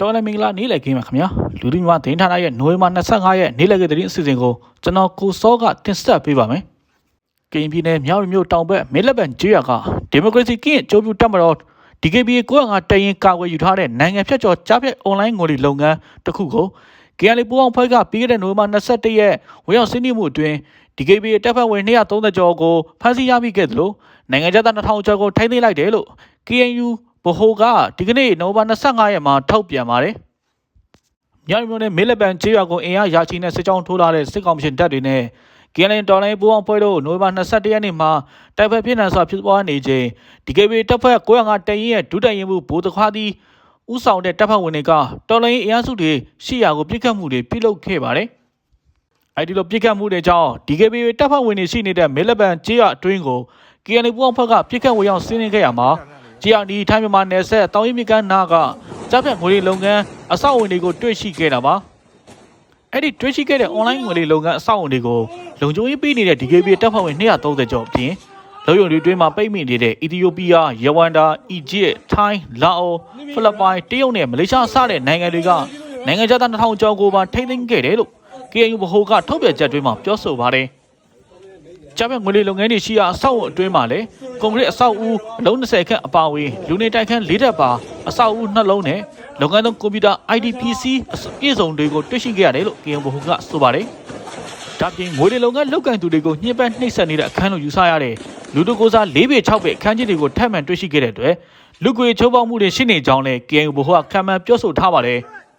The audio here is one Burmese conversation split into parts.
တော်လည်းမင်္ဂလာနေ့လည်ခင်းပါခင်ဗျာလူလူမြန်မာသတင်းဌာနရဲ့နိုဝင်ဘာ25ရက်နေ့လည်ခင်းသတင်းအစီအစဉ်ကိုကျွန်တော်ကိုစောကတင်ဆက်ပေးပါမယ်ကရင်ပြည်နယ်မြောက်မြို့တောင်ဘက်မဲလက်ပံကျေးရွာကဒီမိုကရေစီကင်းအကျိုးပြုတက်မတော် DKBA 905တရင်ကာကွယ်ယူထားတဲ့နိုင်ငံဖြတ်ကျော်ကြားဖြတ်အွန်လိုင်းငွေတွေလုပ်ငန်းတစ်ခုကို KNL ပူအောင်ဖွဲ့ကပြီးခဲ့တဲ့နိုဝင်ဘာ21ရက်ဝင်ရောက်ဆင်းနှမှုအတွင်း DKBA တပ်ဖွဲ့ဝင်230ကျော်ကိုဖမ်းဆီးရမိခဲ့သလိုနိုင်ငံခြားသား2000ကျော်ကိုထိန်းသိမ်းလိုက်တယ်လို့ KNU ဗဟိုကဒီကနေ့နိုဝင်ဘာ25ရက်မှာထုတ်ပြန်ပါတယ်။မြောက်မြို့နယ်မေလပန်ချေးရွာကိုအင်အားရာချီနဲ့စစ်ကြောင်းထိုးလာတဲ့စစ်ကောင်ရှင်တပ်တွေနဲ့ KNL တော်လိုင်းပူအောင်ဖွဲ့တို့နိုဝင်ဘာ21ရက်နေ့မှာတိုက်ပွဲပြင်းထန်စွာဖြစ်ပွားနေချိန် DKBA တပ်ဖွဲ့905တရင်ရဲ့ဒုတိုက်ရင်မှုဘိုးတခွားသည်ဥဆောင်တဲ့တပ်ဖွဲ့ဝင်တွေကတော်လိုင်းအင်အားစုတွေရှေ့ရာကိုပြစ်ခတ်မှုတွေပြုလုပ်ခဲ့ပါတယ်။အဲဒီလိုပြစ်ခတ်မှုတွေကြောင့် DKBA တပ်ဖွဲ့ဝင်တွေရှိနေတဲ့မေလပန်ချေးရွာအတွင်းကို KNL ပူအောင်ဖွဲ့ကပြစ်ခတ်ဝင်ရောက်ဆင်းနေခဲ့ရမှာ GRD ထိုင်းမြန်မာနယ်ဆက်တောင်ရင်မြကန်းနာကကြားဖြတ်ငွေတွေလုပ်ငန်းအဆောက်အုံတွေကိုတွေ့ရှိခဲ့တာပါအဲ့ဒီတွေ့ရှိခဲ့တဲ့ online ငွေတွေလုပ်ငန်းအဆောက်အုံတွေကိုလုံခြုံရေးပေးနေတဲ့ DKB တပ်ဖွဲ့ဝင်230ကျော်အပြင်လုံခြုံရေးတွင်းမှာပိတ်မိနေတဲ့အီသီယိုးပီးယား၊ယဝန်ဒါ၊အီဂျစ်၊ထိုင်း၊လာအို၊ဖိလစ်ပိုင်၊တရုတ်နဲ့မလေးရှားစတဲ့နိုင်ငံတွေကနိုင်ငံခြားသား2000ကျော်ကိုပါထိန်းသိမ်းခဲ့တယ်လို့ KNU ဗဟိုကထုတ်ပြန်ချက်တွင်မှာပြောဆိုပါတယ်။ ကြားဖြတ်ငွေလေးလုပ်ငန်းတွေရှိရာအဆောက်အုံအတွင်းမှာလည်းကွန်ကရစ်အဆောက်အဦအလုံး20ခန့်အပါအဝင်လူနေတိုက်ခန်း၄တက်ပါအဆောက်အဦနှလုံးနဲ့လုပ်ငန်းသုံးကွန်ပျူတာ IDPC အစပြည့်စုံတွေကိုတွေ့ရှိခဲ့ရတယ်လို့ KNU ဗဟိုကဆိုပါတယ်။ဒါပြင်ငွေလေးလုပ်ငန်းလုပ်ကင်သူတွေကိုညှဉ်းပန်းနှိပ်စက်နေတဲ့အခန်းလို့ယူဆရတဲ့လူတို့ကိုစား၄ပေ6ပေအခန်းကြီးတွေကိုထပ်မံတွေ့ရှိခဲ့တဲ့အတွက်လူကွေချိုးပေါက်မှုတွေရှိနေကြောင်းလည်း KNU ဗဟိုကခံမှန်းပြောဆိုထားပါတယ်။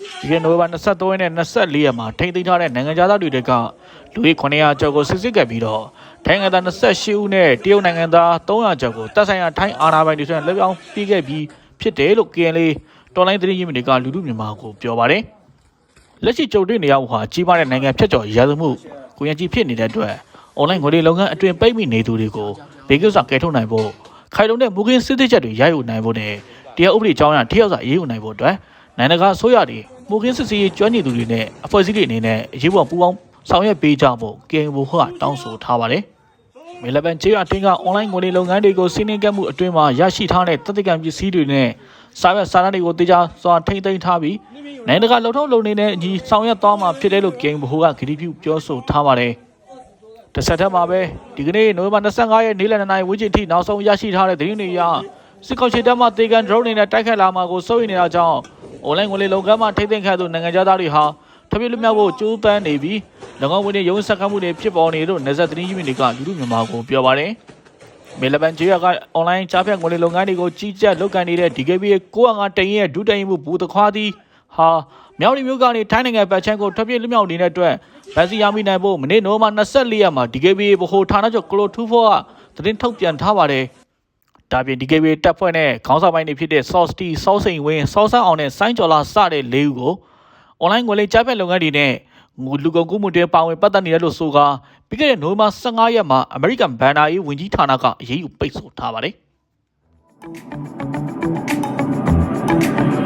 ဒီကနေ့နိုဝင်ဘာ23ရက်နဲ့24ရက်မှာထိန်းသိမ်းထားတဲ့နိုင်ငံသားတွေတွေကလူကြီး900ကျော်ကိုစစ်စစ်ကပ်ပြီးတော့ထိုင်းနိုင်ငံသား28ဦးနဲ့တရုတ်နိုင်ငံသား300ကျော်ကိုတပ်ဆိုင်ရာထိုင်းအာဏာပိုင်တွေဆွဲလက်ပြောင်းပြီးခဲ့ပြီးဖြစ်တယ်လို့ KNL တော်လိုင်းသတင်းရင်းမြစ်တွေကလူလူမြန်မာကိုပြောပါတယ်။လက်ရှိကြုံတွေ့နေရမှုဟာကြီးမားတဲ့နိုင်ငံဖြတ်ကျော်ရာဇမှုကိုရန်ကြီးဖြစ်နေတဲ့အတွက်အွန်လိုင်းငွေတွေလုပ်ငန်းအတွင်ပိတ်မိနေသူတွေကိုဘေကိစ္စကယ်ထုတ်နိုင်ဖို့ခိုင်လုံတဲ့မူခင်းစစ်သေးချက်တွေရယူနိုင်ဖို့နဲ့တရားဥပဒေကြောင်းအရထိရောက်စွာအရေးယူနိုင်ဖို့အတွက် နိုင်ငံတကာဆိုရတွေမူခင်းစစ်စီရေးကျွမ်းကျင်သူတွေနဲ့အဖွဲ့အစည်းတွေအနေနဲ့အရေးပေါ်ပူးပေါင်းဆောင်ရွက်ပေးကြဖို့ KNU ကတောင်းဆိုထားပါတယ်။မေလပန်ချေးရအတင်းကအွန်လိုင်းငွေတွေလုပ်ငန်းတွေကိုစီးနှင်းကပ်မှုအတွင်းမှာရရှိထားတဲ့တသက်ကံပစ္စည်းတွေနဲ့စာရွက်စာတမ်းတွေကိုတေချာစွာထိမ့်သိမ်းထားပြီးနိုင်ငံတကာလုံထုံးလုံနေတဲ့အညီဆောင်ရွက်သွားမှာဖြစ်တယ်လို့ KNU ကဂရီပြုပြောဆိုထားပါတယ်။တစ်ဆက်တည်းမှာပဲဒီကနေ့နိုဝင်ဘာ25ရက်နေ့လယ်2နာရီဝန်းကျင်ထိနောက်ဆုံးရရှိထားတဲ့သတင်းတွေအရစစ်ကောင်စီတပ်မှတေကန် drone တွေနဲ့တိုက်ခတ်လာမှာကိုစိုးရိမ်နေတာကြောင့် online ငွေလေးလုံကမ်းမှာထိမ့်သိမ်းခဲ့သူနိုင်ငံသားတွေဟာထပ်ပြလွတ်မြောက်ဖို့ကြိုးပမ်းနေပြီး၎င်းဝင်တွေရုံးဆက်ခတ်မှုတွေဖြစ်ပေါ်နေလို့နေဆက်သတင်းရင်းမြစ်တွေကလူလူမြန်မာကိုပြောပါတယ်။မေလပန်ဂျီယာက online ချားဖြတ်ငွေလေးလုပ်ငန်းတွေကိုကြီးကြပ်လုပ်ကိုင်နေတဲ့ DKBA 905တရင်ရဲ့ဒုတိုင်မှုဘူတခွားသည်ဟာမြောက်ရီမျိုးကနေထိုင်းနိုင်ငံပတ်ချမ်းကိုထပ်ပြလွတ်မြောက်နေတဲ့အတွက်ဗန်စီယာမီနိုင်ဖို့မနေ့နိုဝင်ဘာ24ရက်မှာ DKBA ဗဟိုဌာနချုပ်ကလိုထူဖောကသတင်းထုတ်ပြန်ထားပါတယ်။ ။ဒါပြင် DKB တပ်ဖွဲ့နဲ့ခေါင်းဆောင်ပိုင်းတွေဖြစ်တဲ့ Softy, Sausian Win, Sausan အောင်နဲ့စိုင်းကျော်လာစတဲ့၄ဦးကို online ငွေလိကြားဖြတ်လုပ်ငန်းတွေနဲ့ငူလူကုန်ကူးမှုတွေပါဝင်ပတ်သက်နေတယ်လို့ဆိုကာပြီးခဲ့တဲ့နိုဝင်ဘာ15ရက်မှာ American Banner ရေးဝန်ကြီးဌာနကအရေးယူပိတ်ဆို့ထားပါတယ်။